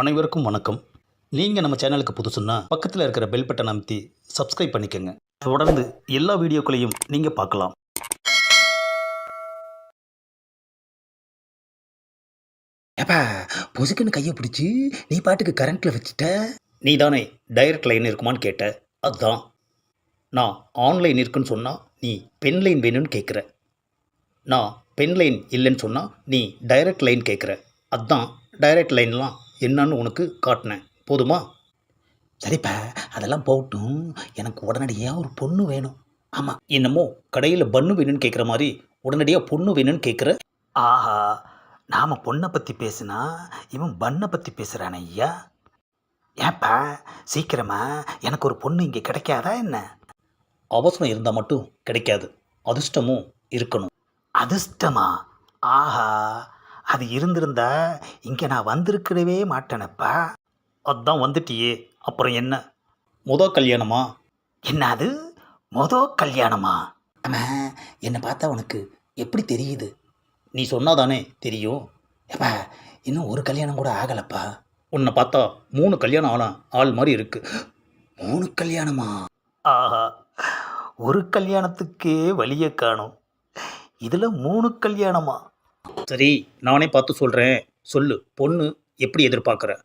அனைவருக்கும் வணக்கம். நீங்கள் நம்ம சேனலுக்கு புதுசுன்னா பக்கத்தில் இருக்கிற பெல் பட்டன் அமைத்தி சப்ஸ்கிரைப் பண்ணிக்கோங்க. தொடர்ந்து எல்லா வீடியோக்களையும் நீங்கள் பார்க்கலாம். ஏப்பா பொசுக்குன்னு கையை பிடிச்சி நீ பாட்டுக்கு கரண்ட்டில் வச்சுட்ட? நீ தானே டைரக்ட் லைன் இருக்குமான்னு கேட்ட. அதுதான் நான் ஆன்லைன் இருக்குன்னு சொன்னால் நீ பென் லைன் வேணும்னு கேட்குற நான் பென் லைன் இல்லைன்னு சொன்னால் நீ டைரக்ட் லைன் கேட்குற அதான் டைரக்ட் லைன்லாம் என்னன்னு உனக்கு காட்டினேன். போதுமா? சரிப்பா அதெல்லாம் போகட்டும். எனக்கு உடனடியாக ஒரு பொண்ணு வேணும். ஆமாம் என்னமோ கடையில் பண்ணு வேணும்னு கேட்குற மாதிரி உடனடியாக பொண்ணு வேணும்னு கேட்குற ஆஹா நாம் பொண்ணை பற்றி பேசுனா இவன் பண்ணை பற்றி பேசுகிறானே ஐயா. ஏப்பா சீக்கிரமா எனக்கு ஒரு பொண்ணு இங்கே கிடைக்காதா என்ன? அவசரம் இருந்தால் மட்டும் கிடைக்காது. அதிர்ஷ்டமும் இருக்கணும். அதிர்ஷ்டமா? ஆஹா அது இருந்திருந்தா இங்கே நான் வந்திருக்கவே மாட்டேனப்பா. அதான் வந்துட்டியே. அப்புறம் என்ன? முத கல்யாணமா? என்னது மொத கல்யாணமா? ஆமாம் என்னை பார்த்தா உனக்கு எப்படி தெரியுது? நீ சொன்னாதானே தெரியும்? ஏப்பா இன்னும் ஒரு கல்யாணம் கூட ஆகலப்பா. உன்னை பார்த்தா மூணு கல்யாணம் ஆன ஆள் மாதிரி இருக்கு. மூணு கல்யாணமா? ஆஹா. ஒரு கல்யாணத்துக்கே வழியை காணும். இதில் மூணு கல்யாணமா? சரி நானே பார்த்து சொல்கிறேன் சொல்லு பொண்ணு எப்படி எதிர்பார்க்குற?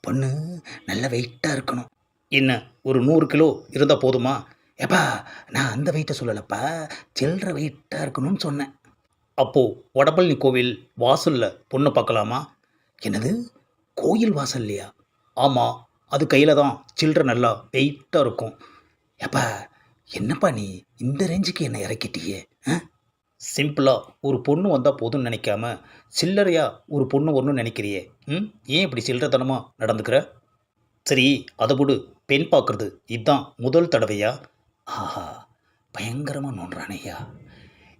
பொண்ணு நல்ல வெயிட்டாக இருக்கணும். என்ன ஒரு நூறு கிலோ இருந்தால் போதுமா? ஏப்பா நான் அந்த வெயிட்டை சொல்லலப்பா. சில்லற வெயிட்டாக இருக்கணும்னு சொன்னேன். அப்போது வடபழனி கோவில் வாசலில் பொண்ணு பார்க்கலாமா? என்னது? கோயில் வாசல்லையா? ஆமாம் அது கையில் தான் சில்லற நல்லா வெயிட்டாக இருக்கும். ஏப்பா என்னப்பா நீ? இந்த ரேஞ்சுக்கு என்னை இறக்கிட்டியே ஆ? சிம்பிளாக ஒரு பொண்ணு வந்தால் போதும்னு நினைக்காம சில்லறையாக ஒரு பொண்ணு வரணும்னு நினைக்கிறியே. ம்? ஏன் இப்படி சில்லறத்தனமாக நடந்துக்கிற? சரி அதை விடு பெண் பார்க்குறது இதுதான் முதல் தடவையா? ஆஹா பயங்கரமாக நோண்டுறானையா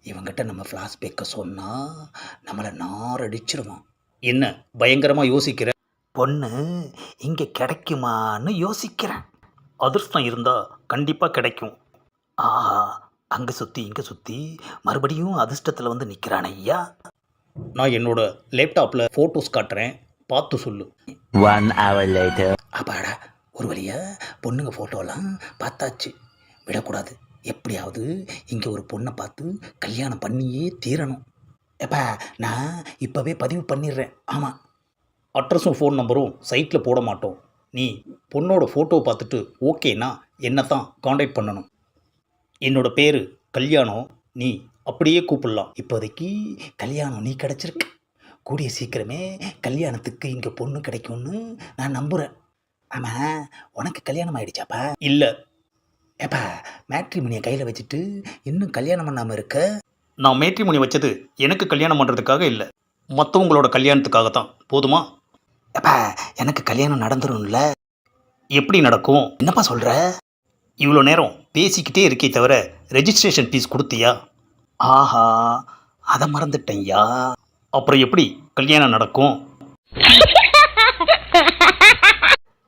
இவங்கிட்ட நம்ம ஃப்ளாஷ்பேக்கை சொன்னால் நம்மளை நார் நாரடிச்சிருவான் என்ன பயங்கரமாக யோசிக்கிற? பொண்ணு இங்கே கிடைக்குமான்னு யோசிக்கிறேன். அதிர்ஷ்டம் இருந்தால் கண்டிப்பாக கிடைக்கும். ஆஹா அங்கே சுற்றி இங்கே சுற்றி மறுபடியும் அதிர்ஷ்டத்தில் வந்து நிற்கிறான் ஐயா. நான் என்னோட லேப்டாப்பில் ஃபோட்டோஸ் காட்டுறேன். பார்த்து சொல்லு. One hour later. அப்பாடா ஒரு வழியா? பொண்ணுங்க ஃபோட்டோலாம் பார்த்தாச்சு. விடக்கூடாது. எப்படியாவது இங்கே ஒரு பொண்ணை பார்த்து கல்யாணம் பண்ணியே தீரணும். எப்பா நான் இப்போவே பதிவு பண்ணிடுறேன். ஆமாம் அட்ரஸும் ஃபோன் நம்பரும் சைட்டில் போட மாட்டோம். நீ பொண்ணோட ஃபோட்டோ பார்த்துட்டு ஓகேனா என்னை தான் காண்டாக்ட் பண்ணணும். என்னோட பேர் கல்யாணம் நீ அப்படியே கூப்பிடலாம். இப்போதைக்கு கல்யாணம் நீ கிடச்சிருக்கு. கூடிய சீக்கிரமே கல்யாணத்துக்கு இங்கே பொண்ணு கிடைக்கும்னு நான் நம்புகிறேன் ஆமாம் உனக்கு கல்யாணம் ஆயிடுச்சாப்பா? இல்லை. ஏப்பா மேட்ரிமணியை கையில் வச்சுட்டு இன்னும் கல்யாணம் பண்ணாமல் இருக்க? நான் மேட்ரிமோனி வச்சது எனக்கு கல்யாணம் பண்ணுறதுக்காக இல்லை. மற்றவங்களோட கல்யாணத்துக்காக தான் போதுமா? ஏப்பா எனக்கு கல்யாணம் நடந்துரும்ல? எப்படி நடக்கும்? என்னப்பா சொல்கிற இவ்வளோ நேரம் பேசிக்கிட்டே இருக்கே தவிர ரெஜிஸ்ட்ரேஷன் ஃபீஸ் கொடுத்தியா? ஆஹா அதை மறந்துட்டேன்யா. அப்புறம் எப்படி கல்யாணம் நடக்கும்?